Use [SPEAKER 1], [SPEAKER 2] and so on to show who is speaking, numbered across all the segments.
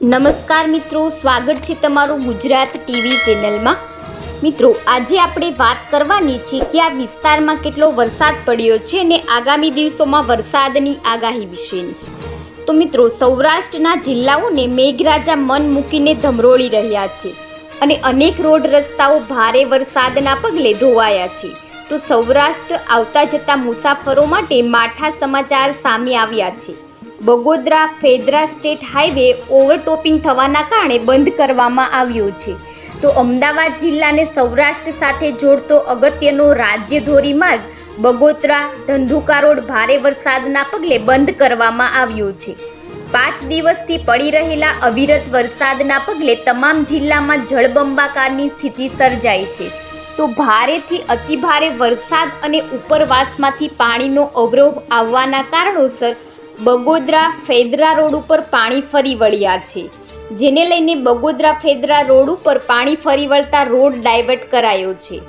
[SPEAKER 1] નમસ્કાર મિત્રો, સ્વાગત છે તમારું ગુજરાત ટીવી ચેનલમાં. મિત્રો, આજે આપણે વાત કરવાની છે કે આ વિસ્તારમાં કેટલો વરસાદ પડ્યો છે અને આગામી દિવસોમાં વરસાદની આગાહી વિશેની. તો મિત્રો, સૌરાષ્ટ્રના જિલ્લાઓને મેઘરાજા મન મૂકીને ધમરોળી રહ્યા છે અને અનેક રોડ રસ્તાઓ ભારે વરસાદના પગલે ધોવાયા છે. તો સૌરાષ્ટ્ર આવતા જતા મુસાફરો માટે માઠા સમાચાર સામે આવ્યા છે. Bagodara Fedra state highway overtopping થવાના કારણે બંધ કરવામાં આવ્યો છે. તો અમદાવાદ જિલ્લાને સૌરાષ્ટ્ર સાથે જોડતો અગત્યનો રાજ્ય ધોરીમાર્ગ બગોદરા ધંધુકા રોડ ભારે વરસાદના પગલે બંધ કરવામાં આવ્યો છે. પાંચ દિવસથી પડી રહેલા અવિરત વરસાદના પગલે તમામ જિલ્લામાં જળબંબાકારની સ્થિતિ સર્જાઈ છે. તો ભારેથી અતિભારે વરસાદ અને ઉપરવાસમાંથી પાણીનો અવરોહ આવવાના કારણોસર બગોદરા ફેદરા રોડ ઉપર પાણી ફરી વળ્યા છે. જેને લઈને બગોદરા ફેદરા રોડ ઉપર પાણી ફરી વળતા રોડ ડાયવર્ટ કરાયો છે.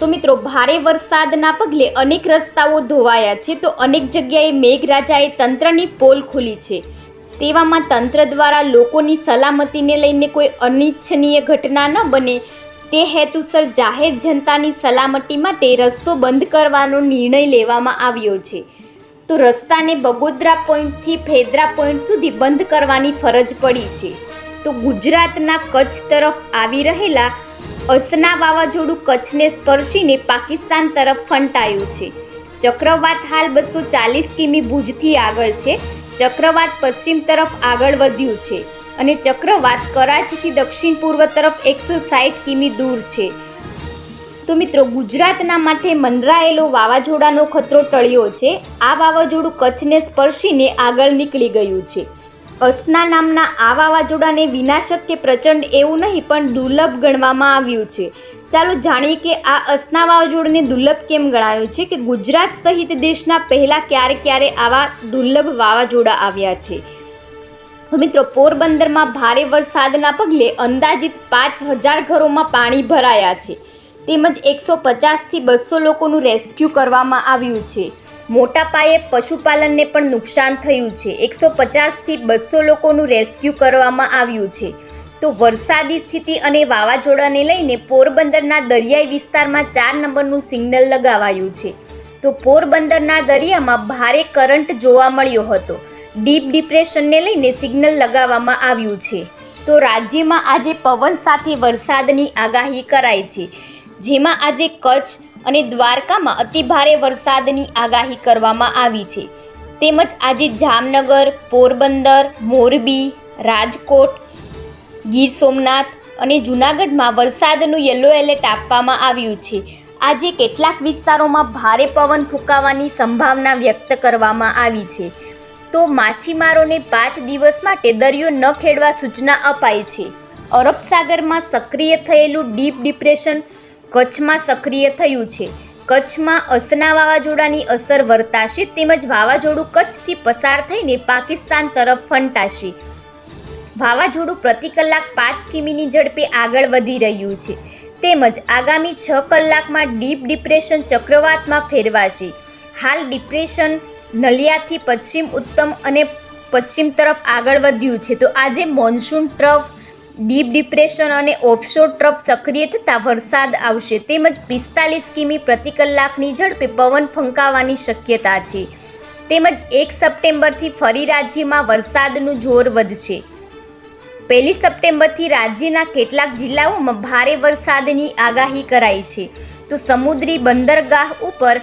[SPEAKER 1] તો મિત્રો, ભારે વરસાદના પગલે અનેક રસ્તાઓ ધોવાયા છે, તો અનેક જગ્યાએ મેઘરાજાએ તંત્રની પોલ ખુલી છે. તેવામાં તંત્ર દ્વારા લોકોની સલામતીને લઈને કોઈ અનિચ્છનીય ઘટના ન બને, તે હેતુસર જાહેર જનતાની સલામતી માટે રસ્તો બંધ કરવાનો નિર્ણય લેવામાં આવ્યો છે. તો રસ્તાને બગોદરા પોઈન્ટથી ફેદરા પોઈન્ટ સુધી બંધ કરવાની ફરજ પડી છે. તો ગુજરાતના કચ્છ તરફ આવી રહેલા અસના વાવાઝોડું કચ્છને સ્પર્શીને પાકિસ્તાન તરફ ફંટાયું છે. ચક્રવાત હાલ બસો ચાલીસ કિમી ભુજથી આગળ છે. ચક્રવાત પશ્ચિમ તરફ આગળ વધ્યું છે અને ચક્રવાત કરાચીથી દક્ષિણ પૂર્વ તરફ એકસો સાઠ કિમી દૂર છે. તો મિત્રો, ગુજરાતના માટે મંડરાયેલો વાવાઝોડાનો ખતરો ટળ્યો છે. આ વાવાઝોડું કચ્છને સ્પર્શીને આગળ નીકળી ગયું છે. અસના નામના આ વાવાઝોડાને વિનાશક કે પ્રચંડ એવું નહીં, પણ દુર્લભ ગણવામાં આવ્યું છે. ચાલો જાણીએ કે આ અસના વાવાઝોડાને દુર્લભ કેમ ગણાયું છે કે ગુજરાત સહિત દેશના પહેલાં ક્યારે ક્યારે આવા દુર્લભ વાવાઝોડા આવ્યા છે. તો મિત્રો, પોરબંદરમાં ભારે વરસાદના પગલે અંદાજિત પાંચ હજાર ઘરોમાં પાણી ભરાયા છે. તેમજ એકસો પચાસથી બસો લોકોનું રેસ્ક્યુ કરવામાં આવ્યું છે. મોટા પાયે પશુપાલનને પણ નુકસાન થયું છે. એકસો પચાસથી બસો લોકોનું રેસ્ક્યુ કરવામાં આવ્યું છે. તો વરસાદી સ્થિતિ અને વાવાઝોડાને લઈને પોરબંદરના દરિયાઈ વિસ્તારમાં ચાર નંબરનું સિગ્નલ લગાવાયું છે. તો પોરબંદરના દરિયામાં ભારે કરંટ જોવા મળ્યો હતો. ડીપ ડિપ્રેશનને લઈને સિગ્નલ લગાવવામાં આવ્યું છે. તો રાજ્યમાં આજે પવન સાથે વરસાદની આગાહી કરાઈ છે. જેમાં આજે કચ્છ અને દ્વારકામાં અતિભારે વરસાદની આગાહી કરવામાં આવી છે. તેમજ આજે જામનગર, પોરબંદર, મોરબી, રાજકોટ, ગીર સોમનાથ અને જૂનાગઢમાં વરસાદનું યલો એલર્ટ આપવામાં આવ્યું છે. આજે કેટલાક વિસ્તારોમાં ભારે પવન ફૂંકાવાની સંભાવના વ્યક્ત કરવામાં આવી છે. તો માછીમારોને પાંચ દિવસ માટે દરિયો ન ખેડવા સૂચના અપાઈ છે. અરબ સાગરમાં સક્રિય થયેલું ડીપ ડિપ્રેશન કચ્છમાં સક્રિય થયું છે. કચ્છમાં અસના વાવાઝોડાની અસર વર્તાશે તેમજ વાવાઝોડું કચ્છથી પસાર થઈને પાકિસ્તાન તરફ ફંટાશે. વાવાઝોડું પ્રતિ કલાક પાંચ કિમીની ઝડપે આગળ વધી રહ્યું છે. તેમજ આગામી છ કલાકમાં ડીપ ડિપ્રેશન ચક્રવાતમાં ફેરવાશે. હાલ ડિપ્રેશન નલિયાથી પશ્ચિમ ઉત્તમ અને પશ્ચિમ તરફ આગળ વધ્યું છે. તો આજે મોન્સૂન ટ્રફ ડીપ ડિપ્રેશન અને ઓફશોર ટ્રફ સક્રિય થતાં વરસાદ આવશે તેમજ પિસ્તાલીસ કિમી પ્રતિ કલાકની ઝડપે પવન ફંકાવાની શક્યતા છે. તેમજ એક સપ્ટેમ્બરથી ફરી રાજ્યમાં વરસાદનું જોર વધશે. પહેલી સપ્ટેમ્બરથી રાજ્યના કેટલાક જિલ્લાઓમાં ભારે વરસાદની આગાહી કરાઈ છે. તો સમુદ્રી બંદરગાહ ઉપર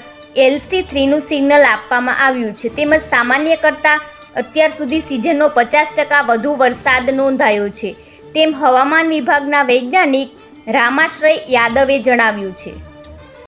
[SPEAKER 1] એલસી થ્રીનું સિગ્નલ આપવામાં આવ્યું છે. તેમજ સામાન્ય કરતાં અત્યાર સુધી સિઝનનો પચાસ ટકા વધુ વરસાદ નોંધાયો છે. તેમ હવામાન વિભાગના વૈજ્ઞાનિક રામાશ્રય યાદવે જણાવ્યું છે.